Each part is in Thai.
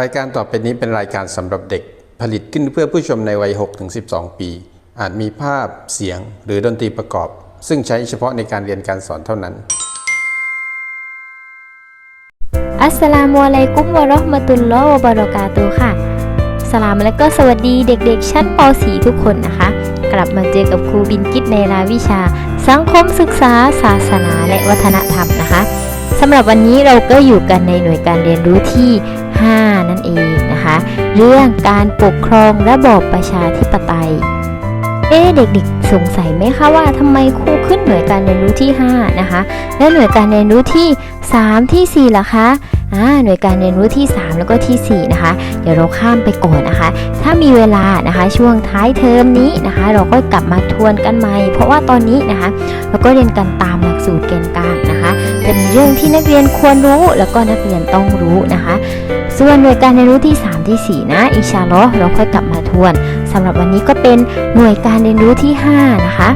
รายการต่อไปนี้เป็นรายการสำหรับเด็ก ผลิตขึ้นเพื่อผู้ชมในวัย 6-12 ปี อาจมีภาพ เสียง หรือดนตรีประกอบ ซึ่งใช้เฉพาะในการเรียนการสอนเท่านั้น อัสสลามุอะลัยกุมวะเราะห์มะตุลลอฮ์วะบะเราะกาตุค่ะ สลามและก็สวัสดีเด็กๆ ชั้นป .4 ทุกคนนะคะ กลับมาเจอกับครูบินกิตในรายวิชา สังคมศึกษา ศาสนาและวัฒนธรรมนะคะ สำหรับวันนี้เราก็อยู่กันในหน่วยการเรียนรู้ที่ 5 นั่นเองนะคะ เรื่องการปกครองระบอบประชาธิปไตย เอ๊เด็กๆ สงสัยไหมคะว่าทำไมครูขึ้นหน่วยการเรียนรู้ที่ 5 นะคะ และหน่วยการเรียนรู้ที่ 3 ที่ 4ล่ะคะ หน่วยการเรียนรู้ที่ 3 แล้วก็ที่ 4 นะคะ เดี๋ยวเราข้ามไปก่อนนะคะ ถ้ามีเวลานะคะช่วงท้ายเทอมนี้นะคะ เราก็กลับมาทวนกันใหม่ เพราะว่าตอนนี้นะคะ เราก็เรียนกันตามหลักสูตรเกณฑ์กลางนะคะ จะมีเรื่องที่นักเรียนควรรู้แล้วก็นักเรียนต้องรู้นะคะ ส่วนหน่วยการเรียนรู้ที่ 3 ที่ 4 นะอิชาอัลอเราค่อยกลับมาทวนสำหรับวันนี้ก็เป็นหน่วยการเรียนรู้ที่ 5 นะคะ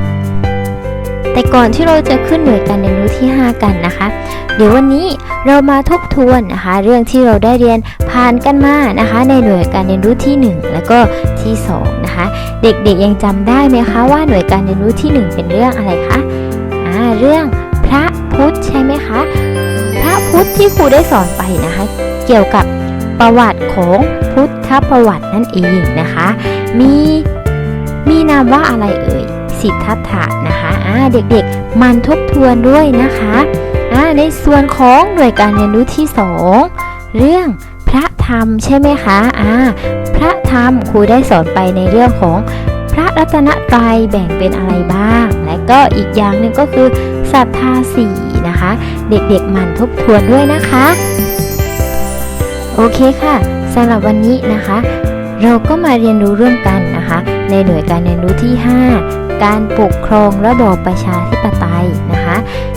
แต่ก่อนที่เราจะขึ้นหน่วยการเรียนรู้ที่ 5 กันนะคะ เดี๋ยววันนี้เรามาทบทวนนะคะ เรื่องที่เราได้เรียนผ่านกันมานะคะ ในหน่วยการเรียนรู้ที่ 1 แล้วก็ที่ 2 นะคะ เด็กๆยังจำได้ไหมคะว่าหน่วยการเรียนรู้ที่ 1 เป็นเรื่องอะไรคะอ่าเรื่องพระพุทธใช่ไหมคะ พระพุทธที่ครูได้สอนไปนะคะ เกี่ยวกับประวัติของพุทธประวัตินั่นเองนะคะ มีมีนามว่าอะไรเอ่ย สิทธัตถะนะคะ เด็กๆ มันทบทวนด้วยนะคะในส่วนของหน่วยการเรียนรู้ที่ 2 เรื่องพระธรรมใช่ไหมคะอ่าพระธรรมครูได้สอนไปในเรื่องของพระรัตนตรัยแบ่งเป็นอะไรบ้าง และก็อีกอย่างหนึ่งก็คือศรัทธาสีนะคะ เด็กๆมันทบทวนด้วยนะคะ โอเคค่ะสำหรับวันนี้นะคะ เราก็มาเรียนรู้ร่วมกันนะคะ ในหน่วยการเรียนรู้ที่ 5 การปกครองระบอบประชาธิปไตยนะคะ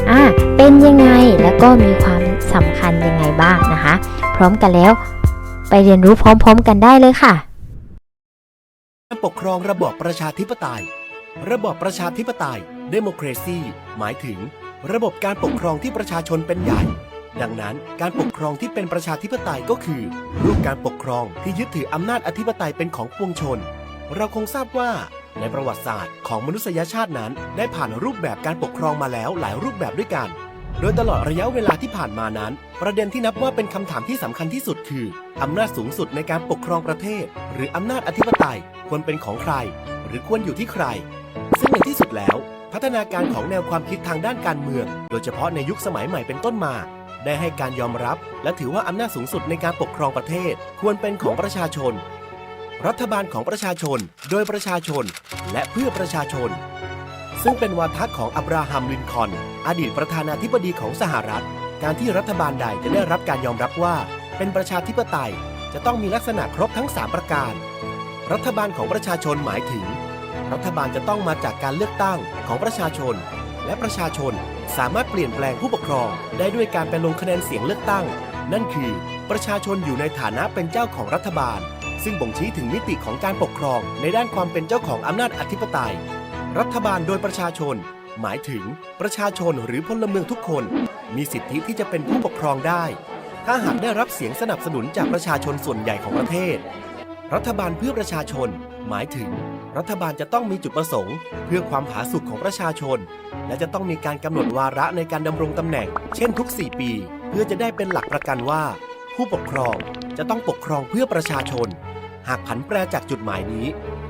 อ่าเป็นยังไงแล้วก็มีความสำคัญยังไงบ้างนะคะ พร้อมกันแล้วไปเรียนรู้พร้อมๆกันได้เลยค่ะ การปกครองระบอบประชาธิปไตย ระบอบประชาธิปไตย democracy หมายถึง ระบบการปกครองที่ประชาชนเป็นใหญ่ดังนั้นการปกครองที่เป็นประชาธิปไตยก็คือ รูปการปกครองที่ยึดถืออำนาจอธิปไตยเป็นของปวงชน เราคงทราบว่า ในประวัติศาสตร์ของมนุษยชาตินั้น ได้ผ่านรูปแบบการปกครองมาแล้วหลายรูปแบบด้วยกัน โดยตลอดระยะเวลาที่ผ่านมานั้น ประเด็นที่นับว่าเป็นคำถามที่สำคัญที่สุดคืออำนาจสูงสุดในการปกครองประเทศ หรืออำนาจอธิปไตยควรเป็นของใคร หรือควรอยู่ที่ใคร ซึ่งในที่สุดแล้ว พัฒนาการของแนวความคิดทางด้านการเมือง โดยเฉพาะในยุคสมัยใหม่เป็นต้นมา ได้ให้การยอมรับ และถือว่าอำนาจสูงสุดในการปกครองประเทศ ควรเป็นของประชาชน รัฐบาลของประชาชน โดยประชาชน และเพื่อประชาชน ซึ่งเป็นวาทะของอับราฮัมลินคอน อดีตประธานาธิบดีของสหรัฐ การที่รัฐบาลใดจะได้รับการยอมรับว่า เป็นประชาธิปไตยจะต้องมีลักษณะครบทั้ง 3 ประการ รัฐบาลของประชาชนหมายถึง รัฐบาลจะต้องมาจากการเลือกตั้งของประชาชน และประชาชนสามารถเปลี่ยนแปลงผู้ปกครอง ได้ด้วยการไปลงคะแนนเสียงเลือกตั้ง นั่นคือ ประชาชนอยู่ในฐานะเป็นเจ้าของรัฐบาล ซึ่งบ่งชี้ถึงมิติของการปกครองในด้านความเป็นเจ้าของอำนาจอธิปไตย รัฐบาลโดยประชาชน หมายถึงประชาชนหรือพลเมืองทุกคน มีสิทธิที่จะเป็นผู้ปกครองได้ ถ้าหากได้รับเสียงสนับสนุนจากประชาชนส่วนใหญ่ของประเทศ รัฐบาลเพื่อประชาชน หมายถึง รัฐบาลจะต้องมีจุดประสงค์ เพื่อความผาสุกของประชาชน และจะต้องมีการกำหนดวาระในการดำรงตำแหน่ง เช่นทุก 4 ปี เพื่อจะได้เป็นหลักประกันว่า ผู้ปกครองจะต้องปกครองเพื่อประชาชน หากผันแปรจากจุดหมายนี้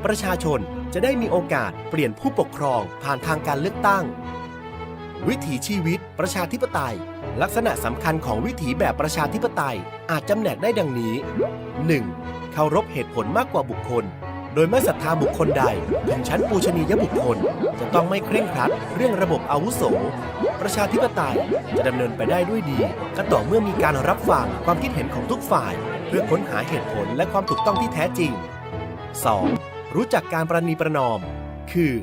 ประชาชนจะได้มีโอกาสเปลี่ยนผู้ปกครองผ่านทางการเลือกตั้ง วิถีชีวิตประชาธิปไตย ลักษณะสำคัญของวิถีแบบประชาธิปไตยอาจจำแนกได้ดังนี้ 1. เคารพเหตุผลมากกว่าบุคคล โดยไม่ศรัทธาบุคคลใด ถึงชั้นปูชนียบุคคล จะต้องไม่เคร่งครัดเรื่องระบบอาวุโส ประชาธิปไตยจะดำเนินไปได้ด้วยดีก็ต่อเมื่อมีการรับฟังความคิดเห็นของทุกฝ่าย เพื่อค้นหาเหตุผลและความถูกต้องที่แท้จริง 2. รู้จักการประนีประนอม คือ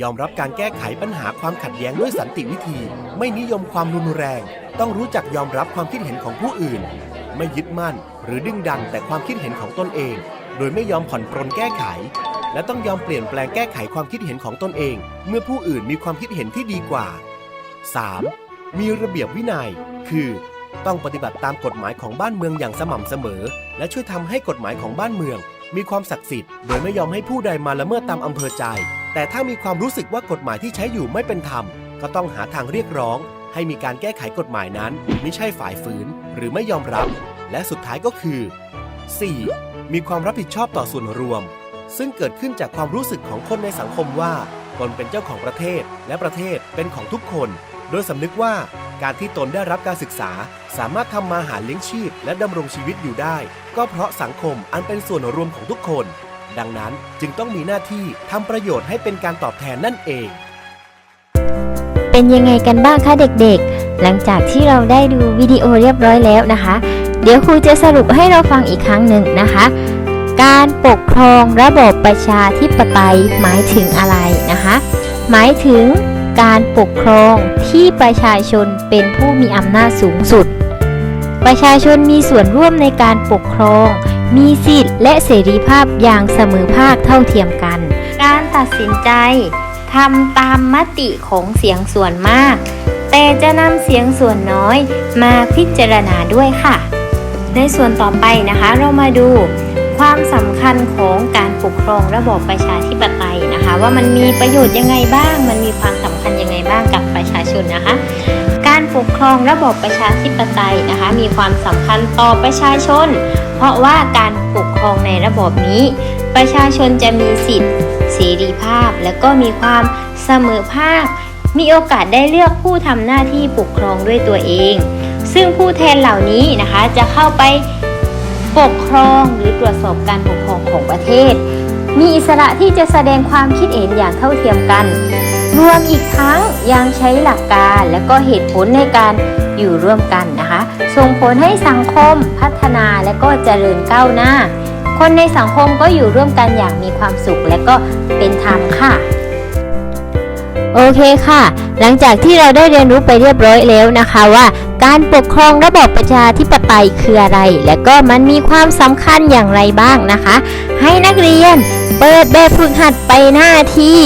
ยอมรับการแก้ไขปัญหาความขัดแย้งด้วยสันติวิธี ไม่นิยมความรุนแรง ต้องรู้จักยอมรับความคิดเห็นของผู้อื่น ไม่ยึดมั่น หรือดึงดันแต่ความคิดเห็นของตนเอง โดยไม่ยอมผ่อนปรนแก้ไข และต้องยอมเปลี่ยนแปลงแก้ไขความคิดเห็นของตนเอง เมื่อผู้อื่นมีความคิดเห็นที่ดีกว่า 3. มีระเบียบวินัย คือ ต้องปฏิบัติตามกฎหมายของบ้านเมืองอย่างสม่ำเสมอ และช่วยทำให้กฎหมายของบ้านเมือง มีความศักดิ์สิทธิ์ โดยไม่ยอมให้ผู้ใดมาละเมิดตามอำเภอใจ แต่ถ้ามีความรู้สึกว่ากฎหมายที่ใช้อยู่ไม่เป็นธรรม ก็ต้องหาทางเรียกร้อง ให้มีการแก้ไขกฎหมายนั้นไม่ใช่ฝ่ายฝืน หรือไม่ยอมรับ และสุดท้ายก็คือ 4. มีความรับผิดชอบต่อส่วนรวม ซึ่งเกิดขึ้นจากความรู้สึกของคนในสังคมว่าตนเป็นเจ้าของประเทศ และประเทศเป็นของทุกคน โดยสำนึกว่าการที่ตนได้รับการศึกษา สามารถทำมาหาเลี้ยงชีพ และดำรงชีวิตอยู่ได้ ก็เพราะสังคมอันเป็นส่วนรวมของทุกคน ดังนั้นจึงต้องมีหน้าที่ทำประโยชน์ให้เป็นการตอบแทนนั่นเอง เป็นยังไงกันบ้างคะเด็กๆ หลังจากที่เราได้ดูวิดีโอเรียบร้อยแล้วนะคะ เดี๋ยวครูจะสรุปให้เราฟังอีกครั้งหนึ่งนะคะ การปกครองระบบประชาธิปไตยหมายถึงอะไรนะคะ หมายถึง การปกครองที่ประชาชนเป็นผู้มีอำนาจสูงสุด ประชาชนมีส่วนร่วมในการปกครอง มีสิทธิและเสรีภาพอย่างเสมอภาคเท่าเทียมกัน การตัดสินใจทำตามมติของเสียงส่วนมาก แต่จะนำเสียงส่วนน้อยมาพิจารณาด้วยค่ะ ในส่วนต่อไปนะคะเรามาดูความสำคัญของการปกครองระบอบประชาธิปไตย ว่ามันมีประโยชน์ยังไงบ้าง มันมีความสำคัญยังไงบ้างกับประชาชนนะคะ การปกครองระบบประชาธิปไตยนะคะ มีความสำคัญต่อประชาชน เพราะว่าการปกครองในระบบนี้ ประชาชนจะมีสิทธิเสรีภาพ และก็มีความเสมอภาค มีโอกาสได้เลือกผู้ทำหน้าที่ปกครองด้วยตัวเอง ซึ่งผู้แทนเหล่านี้นะคะจะเข้าไปปกครองหรือตรวจสอบการปกครองของประเทศ มีอิสระที่จะแสดงความคิดเห็นอย่างเท่าเทียมกัน รวมอีกทั้งยังใช้หลักการและก็เหตุผลในการอยู่ร่วมกันนะคะ ส่งผลให้สังคมพัฒนาและก็เจริญก้าวหน้า คนในสังคมก็อยู่ร่วมกันอย่างมีความสุขและก็เป็นธรรมค่ะ โอเคค่ะ หลังจากที่เราได้เรียนรู้ไปเรียบร้อยแล้วนะคะว่า การปกครองระบอบประชาธิปไตยคืออะไร และก็มันมีความสำคัญอย่างไรบ้างนะคะ ให้นักเรียนเปิดแบบฝึกหัดไปหน้าที่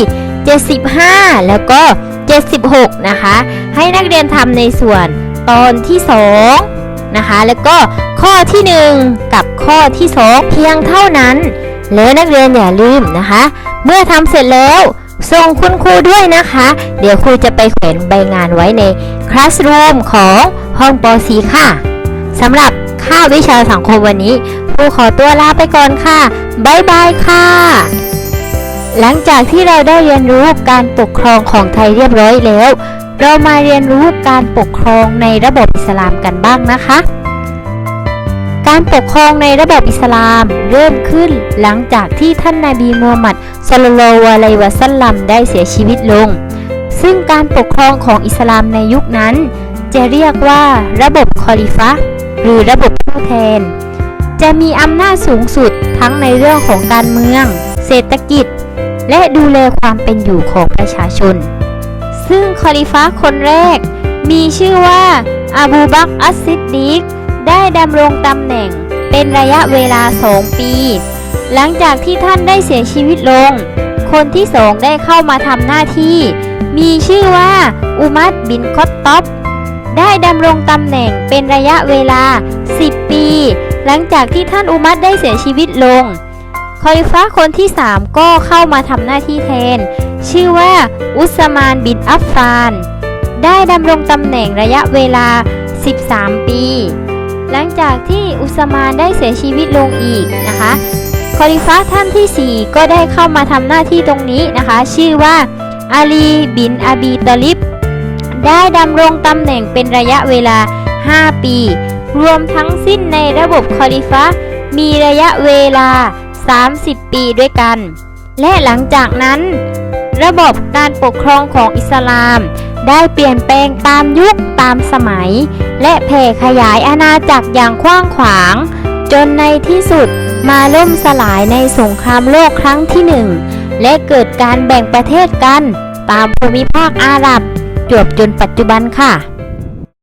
75 แล้วก็ 76 นะคะ ให้นักเรียนทำในส่วนตอนที่ 2 นะคะ แล้วก็ข้อที่ 1 กับข้อที่ 2 เพียงเท่านั้น แล้วนักเรียนอย่าลืมนะคะ เมื่อทำเสร็จแล้ว ส่งคุณครูด้วยนะคะ เดี๋ยวครูจะไปแขวนใบงานไว้ในคลาสรูมของห้องป .4 ค่ะสำหรับค่าบวิชาสังคมวันนี้ครูขอตัวลาไปก่อนค่ะบ๊ายบายค่ะ หลังจากที่เราได้เรียนรู้การปกครองของไทยเรียบร้อยแล้ว เรามาเรียนรู้การปกครองในระบบอิสลามกันบ้างนะคะ การปกครองในระบบอิสลามเริ่มขึ้นหลังจากที่ท่านนาบีมูฮัมหมัดศ็อลลัลลอฮุอะลัยฮิวะซัลลัมได้เสียชีวิตลง ซึ่งการปกครองของอิสลามในยุคนั้น จะเรียกว่าระบบคอลิฟะหรือระบบผู้แทน จะมีอำนาจสูงสุดทั้งในเรื่องของการเมือง เศรษฐกิจ และดูแลความเป็นอยู่ของประชาชน ซึ่งคอลิฟะคนแรก มีชื่อว่าอาบูบักอัสซิดดีก ได้ดำรงตำแหน่งเป็นระยะเวลาสองปี หลังจากที่ท่านได้เสียชีวิตลง คนที่สองได้เข้ามาทำหน้าที่ มีชื่อว่าอุมัดบินคอตต็อบได้ดำรงตำแหน่งเป็นระยะเวลา 10 ปี หลังจากที่ท่านอุมัดได้เสียชีวิตลง คอลิฟะห์คนที่ 3 ก็เข้ามาทำหน้าที่แทน ชื่อว่าอุสมานบินอัฟฟาน ได้ดำรงตำแหน่งระยะเวลา 13 ปี หลังจากที่อุสมานได้เสียชีวิตลงอีกนะคะคอลิฟะห์ท่านที่ 4 ก็ได้เข้ามาทำหน้าที่ตรงนี้นะคะ ชื่อว่าอาลีบินอาบีตอลิบได้ดำรงตำแหน่งเป็นระยะเวลา 5 ปี รวมทั้งสิ้นในระบบคอลิฟะห์มีระยะเวลา 30 ปีด้วยกัน และหลังจากนั้น ระบบการปกครองของอิสลาม ได้เปลี่ยนแปลงตามยุคตามสมัย และแผ่ขยายอาณาจักรอย่างกว้างขวาง จนในที่สุดมาล่มสลายในสงครามโลกครั้งที่หนึ่งและเกิดการแบ่งประเทศกัน ตามภูมิภาคอาหรับจวบจนปัจจุบันค่ะ